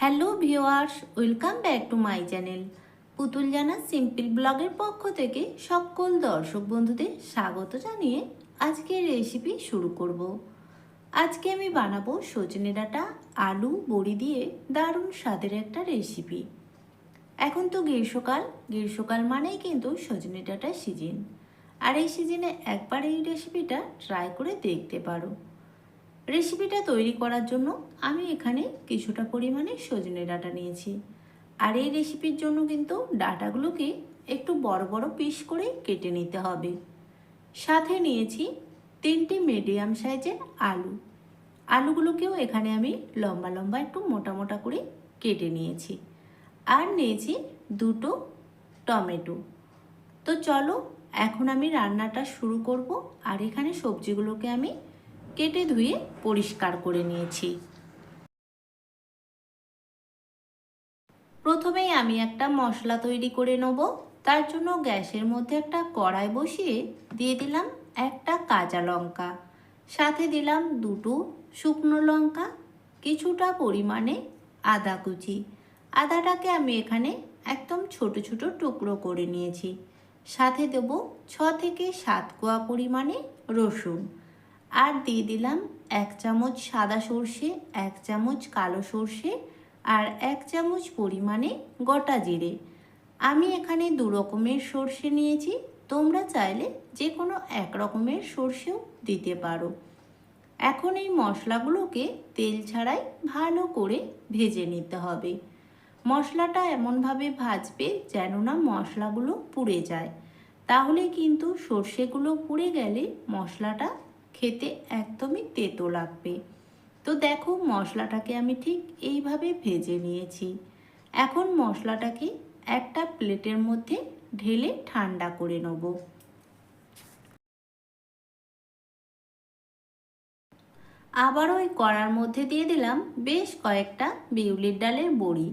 Hello viewers welcome back to my channel. Putul Jana simple ব্লগের পক্ষ থেকে সকল দর্শক বন্ধুদের স্বাগত জানিয়ে আজকের রেসিপি শুরু করব। আজকে আমি বানাবো সজনে ডাঁটা, আলু, বড়ি দিয়ে দারুণ স্বাদের একটা রেসিপি এখন তো গ্রীষ্মকাল গ্রীষ্মকাল মানেই কিন্তু সজনে ডাঁটার সিজন আর এই সিজনে একবার এই রেসিপিটা ট্রাই করে দেখতে পারো। রেসিপিটা তৈরি করার জন্য আমি এখানে কিছুটা পরিমাণে সজনে ডাটা নিয়েছি। আর এই রেসিপির জন্য কিন্তু ডাটাগুলোকে একটু বড় বড় পিস করে কেটে নিতে হবে। সাথে নিয়েছি তিনটি মিডিয়াম সাইজের আলু। আলুগুলোকেও এখানে আমি লম্বা লম্বা একটু মোটা মোটা করে কেটে নিয়েছি। আর নিয়েছি দুটো টমেটো। তো চলো, এখন আমি রান্নাটা শুরু করব। আর এখানে সবজিগুলোকে আমি কেটে ধুয়ে পরিষ্কার করে নিয়েছি। প্রথমেই আমি একটা মশলা তৈরি করে নেব। তার জন্য গ্যাসের মধ্যে একটা কড়াই বসিয়ে দিয়ে দিলাম একটা কাঁচা লঙ্কা। সাথে দিলাম দুটো শুকনো লঙ্কা, কিছুটা পরিমাণে আদা কুচি। আদাটাকে আমি এখানে একদম ছোট ছোট টুকরো করে নিয়েছি। সাথে দেব ছ থেকে সাত কোয়া পরিমাণে রসুন। আর দিয়ে দিলাম এক চামচ সাদা সর্ষে, এক চামচ কালো সর্ষে আর এক চামচ পরিমাণে গোটা জিরে। আমি এখানে দু রকমের সর্ষে নিয়েছি, তোমরা চাইলে যে কোনো এক রকমের সর্ষেও দিতে পারো। এখন এই মশলাগুলোকে তেল ছাড়াই ভালো করে ভেজে নিতে হবে। মশলাটা এমনভাবে ভাজবে যেন না মশলাগুলো পুড়ে যায়। তাহলে কিন্তু সর্ষেগুলো পুড়ে গেলে মশলাটা খেতে একদমই তেতো লাগবে। তো দেখো মশলাটাকে আমি ঠিক এইভাবে ভেজে নিয়েছি। এখন মশলাটাকে একটা প্লেটের মধ্যে ঢেলে ঠান্ডা করে নেব। আবার ওই কড়ার মধ্যে দিয়ে দিলাম বেশ কয়েকটা বিউলির ডালের বড়ি।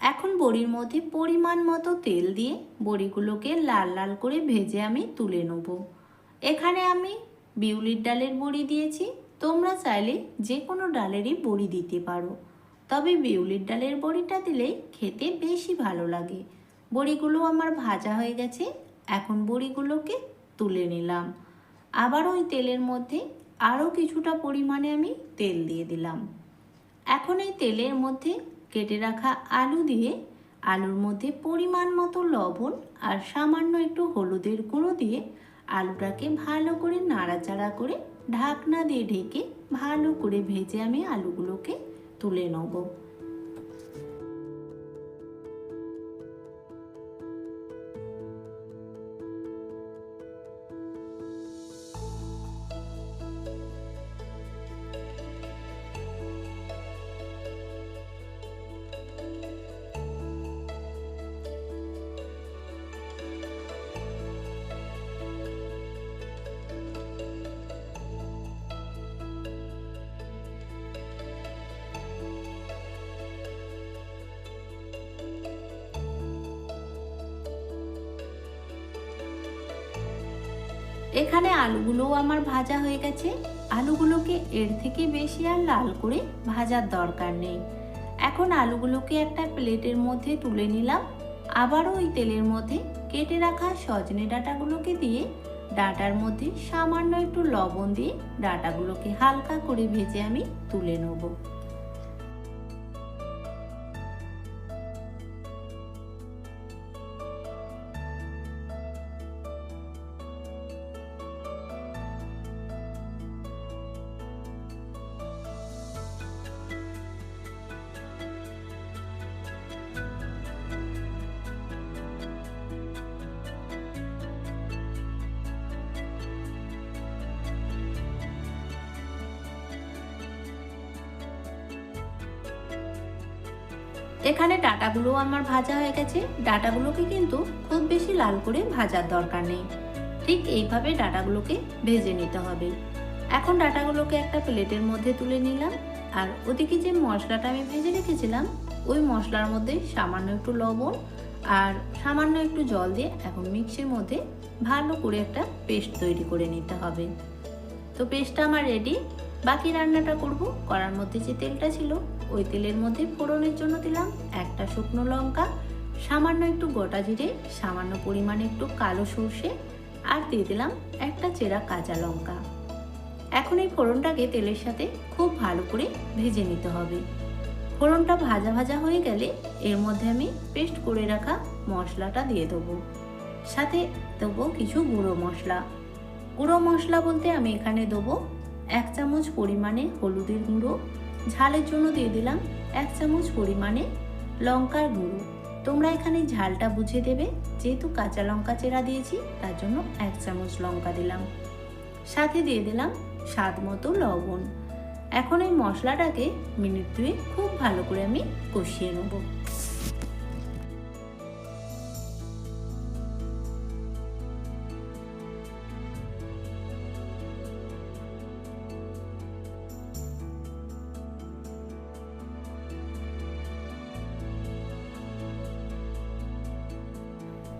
এখন বড়ির মধ্যে পরিমাণ মতো তেল দিয়ে বড়িগুলোকে লাল লাল করে ভেজে আমি তুলে নেব। এখানে আমি বিউলির ডালের বড়ি দিয়েছি। তোমরা চাইলে যে কোনো ডালেরই বড়ি দিতে পারো। তবে বিউলির ডালের বড়িটা দিলেই খেতে বেশি ভালো লাগে। বড়িগুলো আমার ভাজা হয়ে গেছে, এখন বড়িগুলোকে তুলে নিলাম। আবার ওই তেলের মধ্যে আরও কিছুটা পরিমাণে আমি তেল দিয়ে দিলাম। এখন এই তেলের মধ্যে কেটে রাখা আলু দিয়ে আলুর মধ্যে পরিমাণ মতো লবণ আর সামান্য একটু হলুদের গুঁড়ো দিয়ে আলুটাকে ভালো করে নাড়াচাড়া করে ঢাকনা দিয়ে ঢেকে ভালো করে ভেজে আমি আলুগুলোকে তুলে নেব। এখানে আলুগুলোও আমার ভাজা হয়ে গেছে। আলুগুলোকে এর থেকে বেশি আর লাল করে ভাজার দরকার নেই। এখন আলুগুলোকে একটা প্লেটের মধ্যে তুলে নিলাম। আবারও ওই তেলের মধ্যে কেটে রাখা সজনে ডাঁটাগুলোকে দিয়ে ডাঁটার মধ্যে সামান্য একটু লবণ দিয়ে ডাঁটাগুলোকে হালকা করে ভেজে আমি তুলে নেব। এখানে ডাটাগুলো আমার ভাজা হয়ে গেছে। ডাটাগুলোকে কিন্তু খুব বেশি লাল করে ভাজার দরকার নেই। ঠিক এইভাবে ডাটাগুলোকে ভেজে নিতে হবে। এখন ডাটাগুলোকে একটা প্লেটের মধ্যে তুলে নিলাম। আর ওদিকে যে মশলাটা আমি ভেজে রেখেছিলাম, ওই মশলার মধ্যে সামান্য একটু লবণ আর সামান্য একটু জল দিয়ে এখন মিক্সির মধ্যে ভালো করে একটা পেস্ট তৈরি করে নিতে হবে। তো পেস্টটা আমার রেডি বাকি রান্নাটা করব। করার মধ্যে যে তেলটা ছিল, ওই তেলের মধ্যে ফোড়নের জন্য দিলাম একটা শুকনো লঙ্কা, সামান্য একটু গোটা জিরে, সামান্য পরিমাণে একটু কালো সর্ষে, আর দিয়ে দিলাম একটা চেরা কাঁচা লঙ্কা। এখন এই ফোড়নটাকে তেলের সাথে খুব ভালো করে ভেজে নিতে হবে। ফোড়নটা ভাজা ভাজা হয়ে গেলে এর মধ্যে আমি পেস্ট করে রাখা মশলাটা দিয়ে দেবো। সাথে দেবো কিছু গুঁড়ো মশলা। গুঁড়ো মশলা বলতে আমি এখানে দেবো এক চামচ পরিমাণে হলুদের গুঁড়ো, ঝালের জন্য দিয়ে দিলাম এক চামচ পরিমাণে লঙ্কার গুঁড়ো। তোমরা এখানে ঝালটা বুঝে দেবে, যেহেতু কাঁচা লঙ্কা চেরা দিয়েছি, তার জন্য এক চামচ লঙ্কা দিলাম। সাথে দিয়ে দিলাম স্বাদ মতো লবণ। এখন এই মশলাটাকে মিনিট দুয়ে খুব ভালো করে আমি কষিয়ে নেব।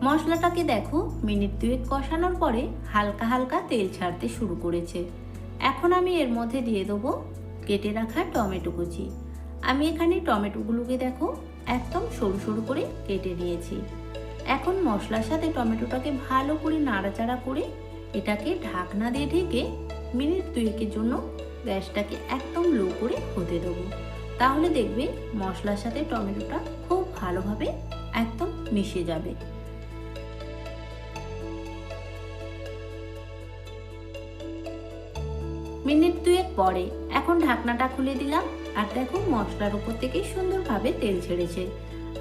মশলাটাকে দেখো, মিনিট দুয়েক কষানোর পরে হালকা হালকা তেল ছাড়তে শুরু করেছে। এখন আমি এর মধ্যে দিয়ে দেবো কেটে রাখা টমেটো কুচি। আমি এখানে টমেটোগুলোকে দেখো, একদম সরু সরু করে কেটে নিয়েছি। এখন মশলার সাথে টমেটোটাকে ভালো করে নাড়াচাড়া করে এটাকে ঢাকনা দিয়ে ঢেকে মিনিট দুয়েকের জন্য গ্যাসটাকে একদম লো করে হতে দেবো। তাহলে দেখবে মশলার সাথে টমেটোটা খুব ভালোভাবে একদম মিশে যাবে। মিনিট দুয়েক পরে এখন ঢাকনাটা খুলে দিলাম আর দেখো মশলার উপর থেকে সুন্দরভাবে তেল ছেড়েছে।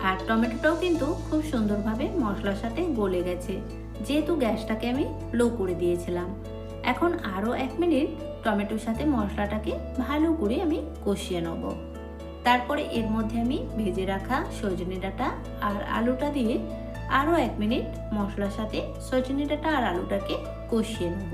আর টমেটোটাও কিন্তু খুব সুন্দরভাবে মশলার সাথে গলে গেছে, যেহেতু গ্যাসটাকে আমি লো করে দিয়েছিলাম। এখন আরও এক মিনিট টমেটোর সাথে মশলাটাকে ভালো করে আমি কষিয়ে নেব। তারপরে এর মধ্যে আমি ভেজে রাখা সজনে ডাঁটা আর আলুটা দিয়ে আরও এক মিনিট মশলার সাথে সজনে ডাঁটা আর আলুটাকে কষিয়ে নেব।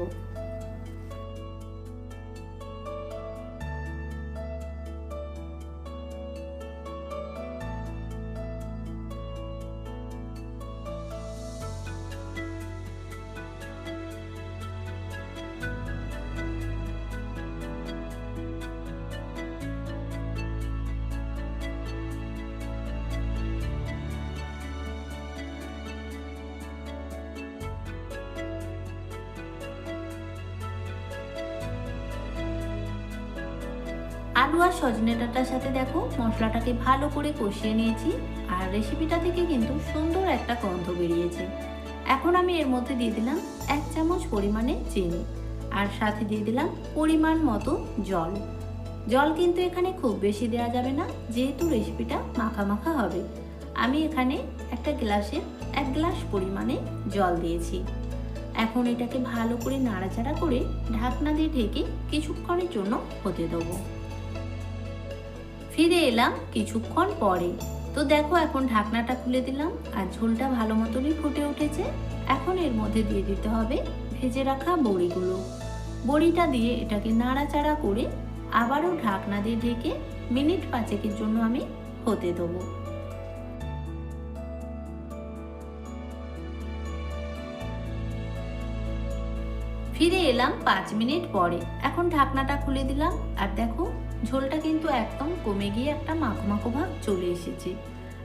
আলু আর সজনে ডাঁটার সাথে দেখো মশলাটাকে ভালো করে কষিয়ে নিয়েছি আর রেসিপিটা থেকে কিন্তু সুন্দর একটা গন্ধ বেরিয়েছে। এখন আমি এর মধ্যে দিয়ে দিলাম এক চামচ পরিমাণে চিনি আর সাথে দিয়ে দিলাম পরিমাণ মতো জল। জল কিন্তু এখানে খুব বেশি দেওয়া যাবে না, যেহেতু রেসিপিটা মাখা মাখা হবে। আমি এখানে একটা গ্লাসে এক গ্লাস পরিমাণে জল দিয়েছি। এখন এটাকে ভালো করে নাড়াচাড়া করে ঢাকনা দিয়ে ঢেকে কিছুক্ষণের জন্য হতে দেবো। ফিরে এলাম কিছুক্ষণ পরে। তো দেখো এখন ঢাকনাটা খুলে দিলাম আর ঝোলটা ভালো মতনই ফুটে উঠেছে। এখন এর মধ্যে দিয়ে দিতে হবে ভেজে রাখা বড়িগুলো। বড়িটা দিয়ে এটাকে নাড়াচাড়া করে আবারও ঢাকনা দিয়ে ঢেকে মিনিট পাঁচেকের জন্য আমি হতে দেবো। ফিরে এলাম পাঁচ মিনিট পরে। এখন ঢাকনাটা খুলে দিলাম আর দেখো, ঝোলটা কিন্তু একদম কমে গিয়ে একটা মাখো মাখো ভাব চলে এসেছে।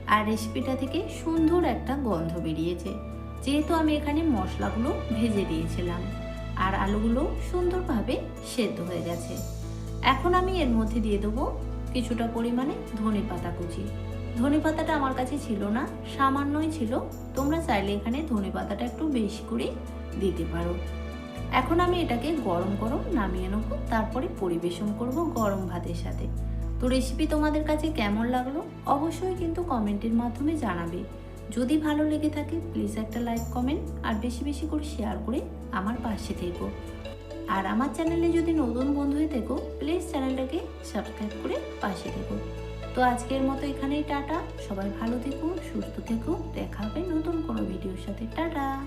আর রেসিপিটা থেকে সুন্দর একটা গন্ধ বেরিয়েছে। যেহেতু আমি এখানে মশলাগুলো ভেজে দিয়েছিলাম আর আলুগুলো সুন্দরভাবে সেদ্ধ হয়ে গেছে। এখন আমি এর মধ্যে দিয়ে দেবো কিছুটা পরিমাণে ধনে পাতা কুচি। ধনে পাতাটা আমার কাছে ছিল না, সামান্যই ছিল। তোমরা চাইলে এখানে ধনে পাতাটা একটু বেশি করে দিতে পারো। এখন আমি এটাকে গরম গরম নামিয়ে নেব, তারপরে পরিবেশন করব গরম ভাতের সাথে। তো রেসিপি তোমাদের কাছে কেমন লাগল? অবশ্যই কিন্তু কমেন্টের মাধ্যমে জানাবে। যদি ভালো লেগে থাকে প্লিজ একটা লাইক কমেন্ট আর বেশি বেশি করে শেয়ার করে আমার পাশে থেকো। আর আমার চ্যানেলে যদি নতুন বন্ধু হয়ে থেকো প্লিজ চ্যানেলটাকে সাবস্ক্রাইব করে পাশে থেকো। তো আজকের মতো এখানেই টাটা। সবাই ভালো থেকো, সুস্থ থেকো। দেখা হবে নতুন কোনো ভিডিওর সাথে। টাটা!